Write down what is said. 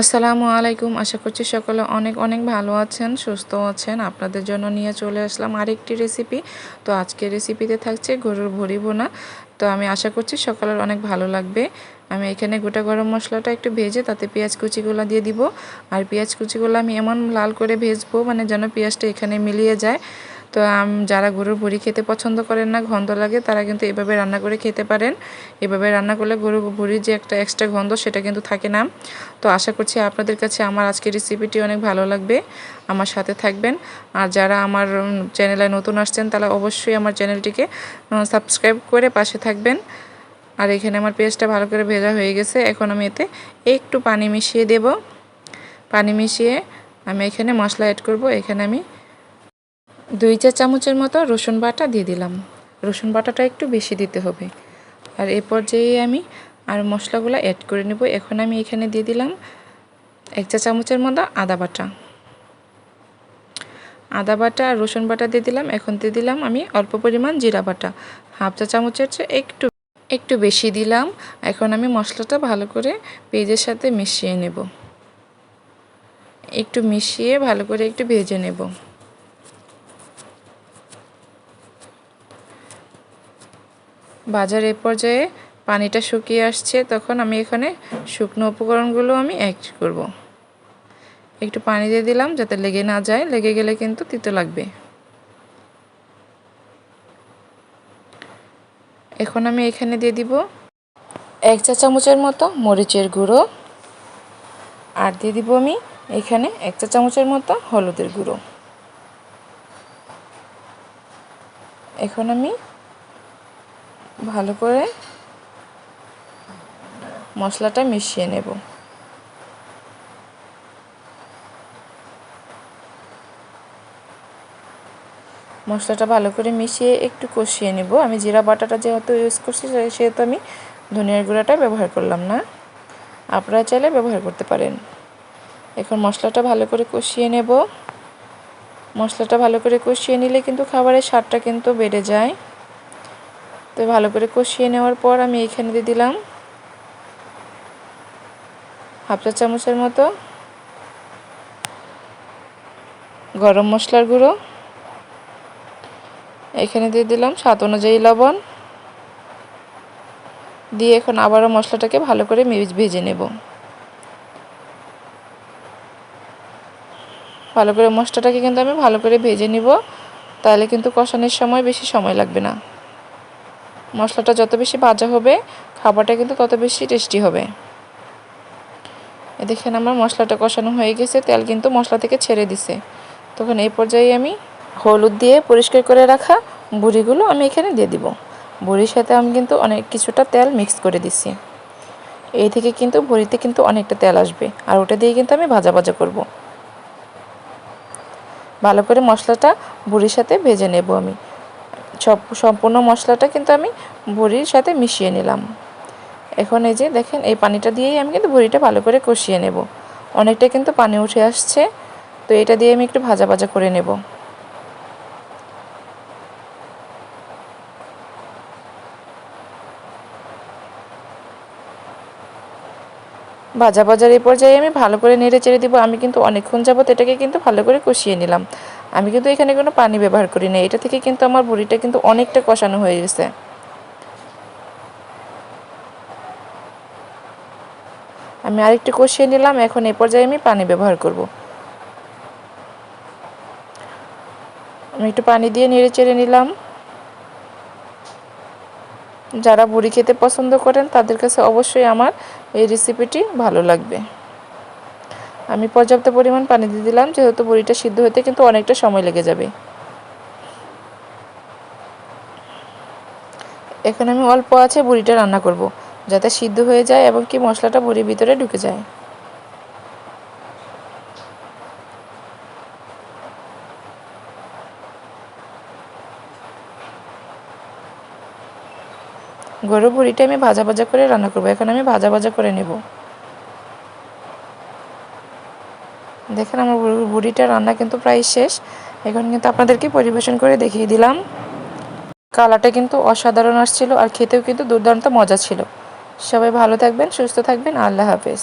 আসসালামু আলাইকুম। আশা করছি সকলে অনেক অনেক ভালো আছেন, সুস্থ আছেন। আপনাদের জন্য নিয়ে চলে আসলাম আরেকটি রেসিপি তো আজকের রেসিপিতে থাকছে গরুর ভরি বোনা তো আমি আশা করছি সকালের অনেক ভালো লাগবে। আমি এখানে গোটা গরম মশলাটা একটু ভেজে তাতে পেঁয়াজ কুচিগুলো দিয়ে দিব। আর পেঁয়াজ কুচিগুলো আমি এমন লাল করে ভেজবো মানে যেন পেঁয়াজটা এখানে মিলিয়ে যায়। তো যারা গরুর ভুড়ি খেতে পছন্দ করেন না, গন্ধ লাগে, তারা কিন্তু এভাবে রান্না করে খেতে পারেন। এভাবে রান্না করলে গরুর ভুড়ির যে একটা এক্সট্রা গন্ধ, সেটা কিন্তু থাকে না। তো আশা করছি আপনাদের কাছে আমার আজকের রেসিপিটি অনেক ভালো লাগবে। আমার সাথে থাকবেন। আর যারা আমার চ্যানেলে নতুন আসছেন, তারা অবশ্যই আমার চ্যানেলটিকে সাবস্ক্রাইব করে পাশে থাকবেন। আর এখানে আমার পেঁয়াজটা ভালো করে ভেজা হয়ে গেছে। এখন আমি এতে একটু পানি মিশিয়ে দেব। পানি মিশিয়ে আমি এখানে মশলা অ্যাড করব। এখানে আমি দুই চা চামচের মতো রসুন বাটা দিয়ে দিলাম। রসুন বাটাটা একটু বেশি দিতে হবে। আর এ পর্যায়ে আমি আর মশলাগুলো অ্যাড করে নেব। এখন আমি এখানে দিয়ে দিলাম এক চা চামচের মতো আদা বাটা। আদা বাটা আর রসুন বাটা দিয়ে দিলাম। এখন দিয়ে দিলাম আমি অল্প পরিমাণ জিরা বাটা। হাফ চা চামচের চেয়ে একটু একটু বেশি দিলাম। এখন আমি মশলাটা ভালো করে পেঁয়াজের সাথে মিশিয়ে নেব। একটু মিশিয়ে ভালো করে একটু ভেজে নেব। বাজার এ পর্যায়ে পানিটা শুকিয়ে আসছে, তখন আমি এখানে শুকনো উপকরণগুলো আমি অ্যাড করব। একটু পানি দিয়ে দিলাম যাতে লেগে না যায়, লেগে গেলে কিন্তু তিতো লাগবে। এখন আমি এখানে দিয়ে দিব এক চা চামচের মতো মরিচের গুঁড়ো। আর দিয়ে দিব আমি এখানে এক চা চামচের মতো হলুদের গুঁড়ো। এখন আমি ভালো করে মশলাটা মিশিয়ে নেব। মশলাটা ভালো করে মিশিয়ে একটু কষিয়ে নেব। আমি জিরা বাটাটা যেহেতু ইউজ করছি সেহেতু আমি ধনিয়ার গুঁড়াটা ব্যবহার করলাম না। আপনারা চাইলে ব্যবহার করতে পারেন। এখন মশলাটা ভালো করে কষিয়ে নেব। মশলাটা ভালো করে কষিয়ে নিলে কিন্তু খাবারের স্বাদটা কিন্তু বেড়ে যায়। তো ভালো করে কষিয়ে নেওয়ার পর আমি এখানে দিয়ে দিলাম হাফ চা চামচের মতো গরম মশলার গুঁড়ো। এখানে দিয়ে দিলাম স্বাদ অনুযায়ী লবণ। দিয়ে এখন আবারও মশলাটাকে ভালো করে ভেজে নেব। ভালো করে মশলাটাকে কিন্তু আমি ভালো করে ভেজে নিব। তাহলে কিন্তু কষানোর সময় বেশি সময় লাগবে না। মশলাটা যত বেশি ভাজা হবে, খাবারটা কিন্তু তত বেশি টেস্টি হবে। দেখেন আমার মশলাটা কষানো হয়ে গেছে, তেল কিন্তু মশলা থেকে ছেড়ে দিছে। তখন এই পর্যায়ে আমি হলুদ দিয়ে পরিষ্কার করে রাখা বুড়িগুলো আমি এখানে দিয়ে দিব। বুড়ির সাথে আমি কিন্তু অনেক কিছুটা তেল মিক্স করে দিছি। এই থেকে কিন্তু বড়িতে কিন্তু অনেকটা তেল আসবে, আর ওটা দিয়ে কিন্তু আমি ভাজা ভাজা করব। ভালো করে মশলাটা বুড়ির সাথে ভেজে নেব আমি। সম্পূর্ণ মশলাটা কিন্তু আমি বড়ির সাথে মিশিয়ে নিলাম। এখন এই যে দেখেন, এই পানিটা দিয়েই আমি কিন্তু বড়িটা ভালো করে কষিয়ে নেব। অনেকটা কিন্তু পানি উঠে আসছে, তো এটা দিয়ে আমি একটু ভাজা ভাজা করে নেব। ভাজা ভাজার এই পর্যায়ে আমি ভালো করে নেড়ে চেড়ে দিব। আমি কিন্তু অনেকক্ষণ যাবত এটাকে কিন্তু ভালো করে কষিয়ে নিলাম। আমি কিন্তু এখানে কোনো পানি ব্যবহার করি না এটা থেকে কিন্তু আমার বড়িটা কিন্তু অনেকটা কষানো হয়ে গেছে। আমি আরেকটু কষিয়ে নিলাম, এখন এ পর্যায়ে আমি পানি ব্যবহার করব। আমি একটু পানি দিয়ে নেড়ে চেড়ে নিলাম। যারা বুড়ি খেতে পছন্দ করেন, তাদের কাছে অবশ্যই আমার এই রেসিপিটি ভালো লাগবে। আমি পর্যাপ্ত পরিমাণ পানি দিয়ে দিলাম, যেহেতু বড়িটা সিদ্ধ হতে কিন্তু অনেকটা সময় লেগে যাবে। এখন আমি অল্প আছে বুড়িটা রান্না করব, যাতে সিদ্ধ হয়ে যায় এবং কি মশলাটা বুড়ির ভিতরে ঢুকে যায়। গরু বুড়িটা আমি ভাজা ভাজা করে রান্না করব, এখন আমি ভাজা ভাজা করে নেব। দেখেন আমার বুড়িটা রান্না কিন্তু প্রায় শেষ। এখন কিন্তু আপনাদেরকে পরিবেশন করে দেখিয়ে দিলাম। কালারটা কিন্তু অসাধারণ আসছিল আর খেতেও কিন্তু দুর্দান্ত মজা ছিল। সবাই ভালো থাকবেন, সুস্থ থাকবেন। আল্লাহ হাফেজ।